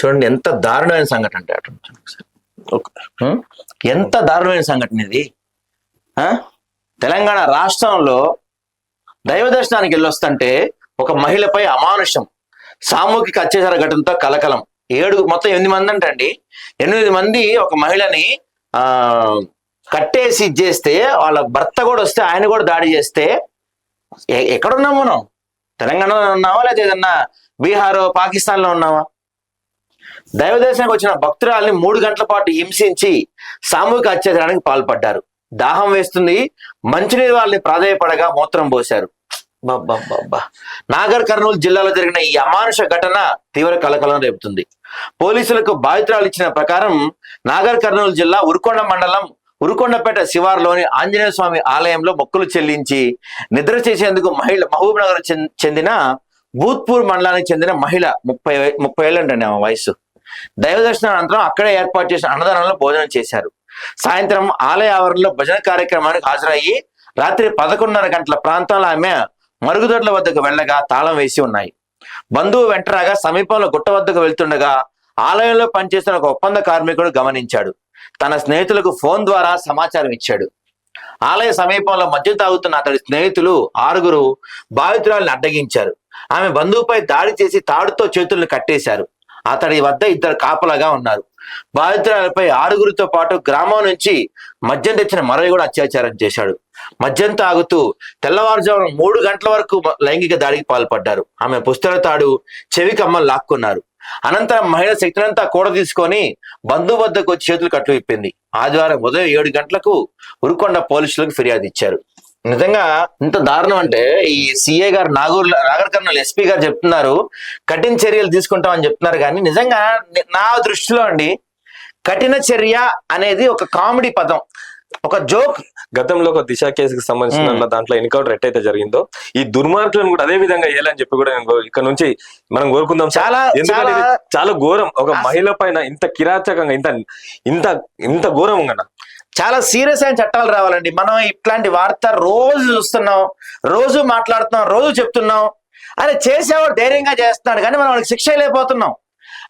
చూడండి ఎంత దారుణమైన సంఘటన అంటే అటు? ఎంత దారుణమైన సంఘటన ఇది? ఆ? తెలంగాణ రాష్ట్రంలో దైవ దర్శనానికి వెళ్ళొస్తుంటే ఒక మహిళపై అమానుషం సామూహిక అత్యాచార ఘటనతో కలకలం. ఏడు మొత్తం ఎనిమిది మంది అంటండి ఎనిమిది మంది ఒక మహిళని ఆ కట్టేసి ఇచ్చేస్తే వాళ్ళ భర్త కూడా వస్తే ఆయన కూడా దాడి చేస్తే ఎక్కడున్నాం మనం? తెలంగాణలో ఉన్నావా లేదా ఏదన్నా బీహార్ పాకిస్తాన్లో ఉన్నావా? దైవ దర్శనానికి వచ్చిన భక్తురాల్ని మూడు గంటల పాటు హింసించి సామూహిక అత్యాచారానికి పాల్పడ్డారు. దాహం వేస్తుంది మంచినీరు వాళ్ళని ప్రాధాయపడగా మూత్రం పోశారు. బాబ్బా నాగర్ కర్నూలు జిల్లాలో జరిగిన ఈ అమానుష ఘటన తీవ్ర కలకలం రేపుతుంది. పోలీసులకు బాధితురాలు ఇచ్చిన ప్రకారం నాగర్ కర్నూలు జిల్లా ఉరుకొండ మండలం ఉరుకొండపేట శివారులోని ఆంజనేయ స్వామి ఆలయంలో మొక్కులు చెల్లించి నిద్ర చేసేందుకు మహిళ మహబూబ్ నగర్ చెందిన భూత్పూర్ మండలానికి చెందిన మహిళ ముప్పై ముప్పై ఏళ్ళంటే ఆమె వయసు దైవ దర్శనం అనంతరం అక్కడే ఏర్పాటు చేసిన అన్నదానంలో భోజనం చేశారు. సాయంత్రం ఆలయ ఆవరణలో భజన కార్యక్రమానికి హాజరయ్యి రాత్రి పదకొండున్నర గంటల ప్రాంతంలో ఆమె మరుగుదొడ్ల వద్దకు వెళ్ళగా తాళం వేసి ఉన్నాయి. బంధువు వెంటరాగా సమీపంలో గుట్ట వద్దకు వెళ్తుండగా ఆలయంలో పనిచేస్తున్న ఒక ఒప్పంద కార్మికుడు గమనించాడు. తన స్నేహితులకు ఫోన్ ద్వారా సమాచారం ఇచ్చాడు. ఆలయ సమీపంలో మద్యం తాగుతున్న అతడి స్నేహితులు ఆరుగురు బాధితురాలను అడ్డగించారు. ఆమె బంధువుపై దాడి చేసి తాడుతో చేతులను కట్టేశారు. అతడి వద్ద ఇద్దరు కాపలాగా ఉన్నారు. బాధితురాలపై ఆరుగురితో పాటు గ్రామం నుంచి మద్యం తెచ్చిన మరొక కూడా అత్యాచారం చేశాడు. మద్యం తాగుతూ తెల్లవారుజామున మూడు గంటల వరకు లైంగిక దాడికి పాల్పడ్డారు. ఆమె పుస్తల తాడు చెవి కమ్మలు లాక్కున్నారు. అనంతరం మహిళ శక్తినంతా కూడ తీసుకొని బంధువు వద్దకు వచ్చి చేతులు కట్లు విప్పింది. ఆదివారం ఉదయం ఏడు గంటలకు ఉరుకొండ పోలీసులకు ఫిర్యాదు ఇచ్చారు. నిజంగా ఇంత దారుణం అంటే ఈ సిఏ గారు నాగూర్ నాగర్ కర్నూలు ఎస్పీ గారు చెప్తున్నారు కఠిన చర్యలు తీసుకుంటామని చెప్తున్నారు కానీ నిజంగా ని- దృష్టిలో అండి కఠిన చర్య అనేది ఒక కామెడీ పదం ఒక జోక్ గతంలో ఒక దిశ కేసుకి సంబంధించిన. దాంట్లో ఎన్కౌంటర్ ఎట్టయితే జరిగిందో ఈ దుర్మార్గులను కూడా అదే విధంగా చేయాలని చెప్పి కూడా నేను ఇక్కడ నుంచి మనం కోరుకుందాం. చాలా చాలా ఘోరం ఒక మహిళ పైన ఇంత కిరాచకంగా ఇంత ఇంత ఇంత ఘోరం కదా చాలా సీరియస్ అయిన చట్టాలు రావాలండి. మనం ఇట్లాంటి వార్త రోజు చూస్తున్నాం రోజు మాట్లాడుతున్నాం రోజు చెప్తున్నాం. అని చేసేవాడు ధైర్యంగా చేస్తున్నాడు కానీ మనం వాడికి శిక్ష లేకపోతున్నాం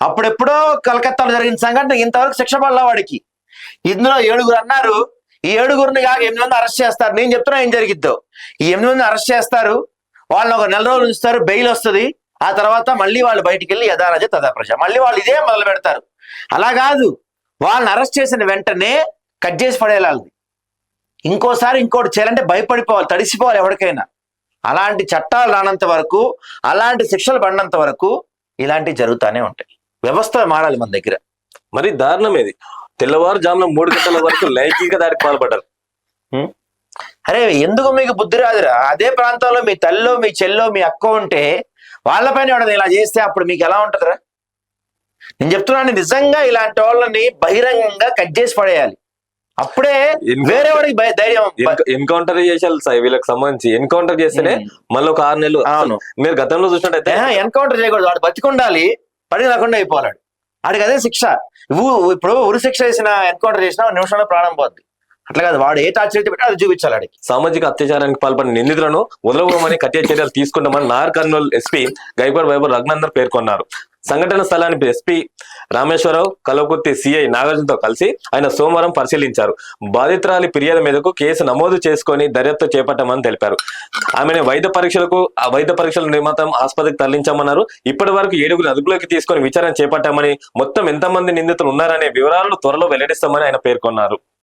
అప్పుడెప్పుడో కలకత్తాలో జరిగిన సంఘటన ఇంతవరకు శిక్ష పడలా వాడికి. ఇందులో ఏడుగురు అన్నారు ఈ ఏడుగురిని కాక ఎనిమిది మంది అరెస్ట్ చేస్తారు. నేను చెప్తున్నా ఏం జరిగిద్దో. ఈ ఎనిమిది మంది అరెస్ట్ చేస్తారు వాళ్ళని ఒక నెల రోజులు ఉంచుతారు బెయిల్ వస్తుంది. ఆ తర్వాత మళ్ళీ వాళ్ళు బయటికి వెళ్ళి యథారాజ తదా ప్రజ మళ్ళీ వాళ్ళు ఇదే మొదలు పెడతారు అలా కాదు. వాళ్ళని అరెస్ట్ చేసిన వెంటనే కట్ చేసి పడేయాలి ఇంకోసారి ఇంకోటి చేయాలంటే భయపడిపోవాలి తడిసిపోవాలి ఎవరికైనా. అలాంటి చట్టాలు రానంత వరకు అలాంటి శిక్షలు పడినంత వరకు ఇలాంటివి జరుగుతూనే ఉంటాయి. వ్యవస్థ మారాలి మన దగ్గర. మరి దారుణం ఇది తెల్లవారుజామున మూడు గంటల వరకు లైంగిక దాడికి పాల్పడ్డారు. అరే ఎందుకు మీకు బుద్ధి రాదురా? అదే ప్రాంతంలో మీ తల్లో మీ చెల్లో మీ అక్క ఉంటే వాళ్ళపైన ఎవడన్నా ఇలా చేస్తే అప్పుడు మీకు ఎలా ఉంటుందిరా? నేను చెప్తున్నాను నిజంగా ఇలాంటి వాళ్ళని బహిరంగంగా కట్ చేసి పడేయాలి. అప్పుడే వేరే వాడికి ధైర్యం ఎన్కౌంటర్ చేసేయాలి సార్ వీళ్ళకి సంబంధించి. ఎన్కౌంటర్ చేస్తేనే ఉమ్. మళ్ళీ ఒక ఆరు నెలలు అవును. మీరు గతంలో చూసినట్టయితే ఎన్కౌంటర్ చేయకూడదు. వాడు బతికుండాలి పడి రాకుండా అయిపోవాడు వాడికి అదే శిక్ష. ఇప్పుడు ఉరి శిక్ష వేసిన ఎన్కౌంటర్ చేసినా నిమిషంలో ప్రాణం పోద్ది. అట్లా కాదు. వాడు ఏ టార్చర్ అయితే పెట్టి అది చూపించాలి వాడికి సామాజిక అత్యాచారానికి పాల్పడిన నిందితులను వదలబోమని కఠిన చర్యలు తీసుకుంటామని నార్ కర్నూలు ఎస్పీ గైపర్ వైబర్ రఘునందన్ పేర్కొన్నారు. సంఘటన స్థలానికి ఎస్పీ రామేశ్వరరావు కలవకుర్తి సిఐ నాగార్జునతో కలిసి ఆయన సోమవారం పరిశీలించారు. బాధితురాలి ఫిర్యాదు మీదకు కేసు నమోదు చేసుకొని దర్యాప్తు చేపట్టామని తెలిపారు. ఆమెను వైద్య పరీక్షలకు ఆ వైద్య పరీక్షల నిమిత్తం ఆసుపత్రికి తరలించామన్నారు. ఇప్పటి వరకు ఏడుగురు అదుపులోకి తీసుకొని విచారణ చేపట్టామని మొత్తం ఎంతమంది నిందితులు ఉన్నారనే వివరాలను త్వరలో వెల్లడిస్తామని ఆయన పేర్కొన్నారు.